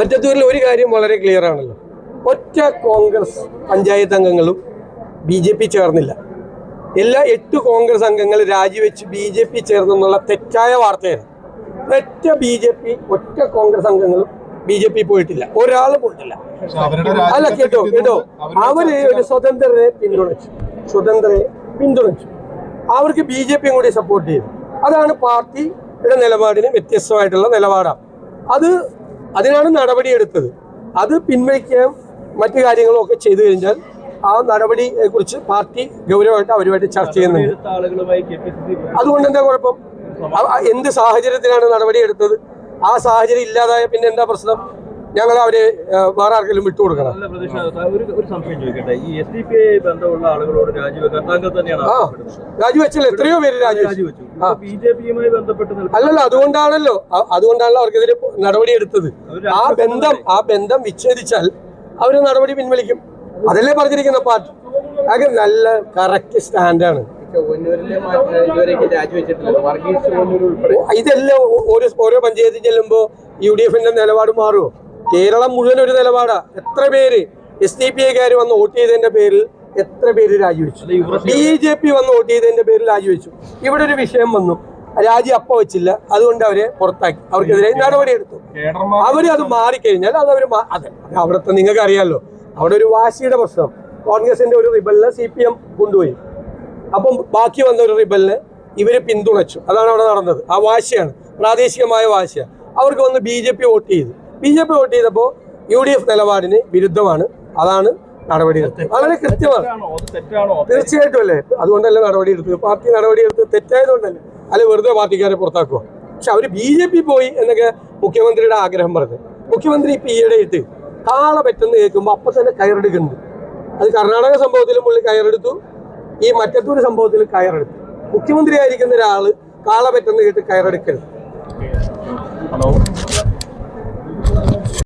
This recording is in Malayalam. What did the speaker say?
മറ്റത്തൂരിൽ ഒരു കാര്യം വളരെ ക്ലിയർ ആണല്ലോ. ഒറ്റ കോൺഗ്രസ് പഞ്ചായത്ത് അംഗങ്ങളും ബി ജെ പി ചേർന്നില്ല. എല്ലാ എട്ട് കോൺഗ്രസ് അംഗങ്ങൾ രാജിവെച്ച് ബി ജെ പി ചേർന്നെന്നുള്ള തെറ്റായ വാർത്തയാണ്. ഒറ്റ ബി ജെ പി ഒറ്റ കോൺഗ്രസ് അംഗങ്ങളും ബി ജെ പി പോയിട്ടില്ല. ഒരാൾ പോയിട്ടില്ല. അല്ല കേട്ടോ കേട്ടോ. അവർ ഒരു സ്വതന്ത്രരെ പിന്തുണച്ചു. സ്വതന്ത്രരെ പിന്തുണച്ചു. അവർക്ക് ബി ജെ പിയും കൂടി സപ്പോർട്ട് ചെയ്തു. അതാണ് പാർട്ടിയുടെ നിലപാടിന് വ്യത്യസ്തമായിട്ടുള്ള നിലപാടാണ്. അത് അതിനാണ് നടപടിയെടുത്തത്. അത് പിൻവലിക്കുകയും മറ്റു കാര്യങ്ങളും ഒക്കെ ചെയ്തു കഴിഞ്ഞാൽ ആ നടപടിയെ കുറിച്ച് പാർട്ടി ഗൗരവമായിട്ട് അവരുമായിട്ട് ചർച്ച ചെയ്യുന്നുണ്ട്. അതുകൊണ്ട് എന്താ കുഴപ്പം? എന്ത് സാഹചര്യത്തിലാണ് നടപടിയെടുത്തത്? ആ സാഹചര്യം ഇല്ലാതായ പിന്നെ എന്താ പ്രശ്നം? ഞങ്ങൾ അവരെ വേറെ ആർക്കെങ്കിലും വിട്ടുകൊടുക്കണം കൊടുക്കണം. പ്രതീക്ഷ ഒരു ഒരു സംശയം ചോദിക്കട്ടെ. ഈ എസ് ഡി പി ഐ ബന്ധമുള്ള ആളുകളോട് രാജിവെക്കാൻ താങ്കൾ തന്നെയാണ് ആ ആവശ്യപ്പെടുന്നത്. എത്രയോ പേര് രാജിവെച്ചു. അല്ലല്ലോ അതുകൊണ്ടാണല്ലോ. അതുകൊണ്ടാണല്ലോ അവർക്കെതിരെ നടപടി എടുത്തത്. ആ ബന്ധം ആ ബന്ധം വിച്ഛേദിച്ചാൽ അവർ നടപടി പിൻവലിക്കും. അതല്ലേ പറഞ്ഞിരിക്കുന്ന പാർട്ടി അത് നല്ല കറക്റ്റ് സ്റ്റാൻഡാണ് ഇതെല്ലാം ഓരോ ഓരോ പഞ്ചായത്തിൽ ചെല്ലുമ്പോൾ യു ഡി എഫിന്റെ നിലപാട് മാറുമോ കേരളം മുഴുവൻ ഒരു നിലപാടാ. എത്ര പേര് എസ് ഡി പി ഐക്കാർ വന്ന് വോട്ട് ചെയ്തതിന്റെ പേരിൽ എത്ര പേര് രാജിവെച്ചു? ബി ജെ പി വന്ന് വോട്ട് ചെയ്തതിന്റെ പേരിൽ രാജിവെച്ചു. ഇവിടെ ഒരു വിഷയം വന്നു. രാജി അപ്പ വെച്ചില്ല. അതുകൊണ്ട് അവരെ പുറത്താക്കി. അവർക്കെതിരെ നടപടിയെടുത്തു. എടുത്തു അവർ അത് മാറിക്കഴിഞ്ഞാൽ അത് അവർ അതെ അവിടുത്തെ നിങ്ങൾക്ക് അറിയാലോ അവിടെ ഒരു വാശിയുടെ പ്രശ്നം. കോൺഗ്രസിന്റെ ഒരു റിബലിനെ സി പി എം കൊണ്ടുപോയി. അപ്പം ബാക്കി വന്ന ഒരു റിബലിനെ ഇവർ പിന്തുണച്ചു. അതാണ് അവിടെ നടന്നത്. ആ വാശിയാണ്. പ്രാദേശികമായ വാശിയാണ്. അവർക്ക് വന്ന് ബി ജെ പി വോട്ട് ചെയ്തു. ബി ജെ പി വോട്ട് ചെയ്തപ്പോൾ യു ഡി എഫ് നിലപാടിന് വിരുദ്ധമാണ്. അതാണ് നടപടി എടുത്തത്. വളരെ കൃത്യമാണ്. തീർച്ചയായിട്ടും അല്ലേ? അതുകൊണ്ടല്ലേ നടപടി എടുത്തത്? പാർട്ടി നടപടി എടുത്തത് തെറ്റായതുകൊണ്ടല്ലേ? അല്ലെ വെറുതെ പാർട്ടിക്കാരെ പുറത്താക്കുക? പക്ഷെ അവർ ബി ജെ പി പോയി എന്നൊക്കെ മുഖ്യമന്ത്രിയുടെ ആഗ്രഹം പറഞ്ഞു. മുഖ്യമന്ത്രി ഇപ്പൊ ഈയിടെ ഇട്ട് കാള പെട്ടെന്ന് കേൾക്കുമ്പോൾ അപ്പൊ തന്നെ കയറെടുക്കുന്നുണ്ട്. അത് കർണാടക സംഭവത്തിലും പുള്ളി കയറെടുത്തു. ഈ മറ്റത്തൂർ സംഭവത്തിലും കയറെടുത്തു. മുഖ്യമന്ത്രി ആയിരിക്കുന്ന ഒരാൾ കാള പെട്ടെന്ന് കേട്ട് കയറെടുക്കരുത്. ഹലോ.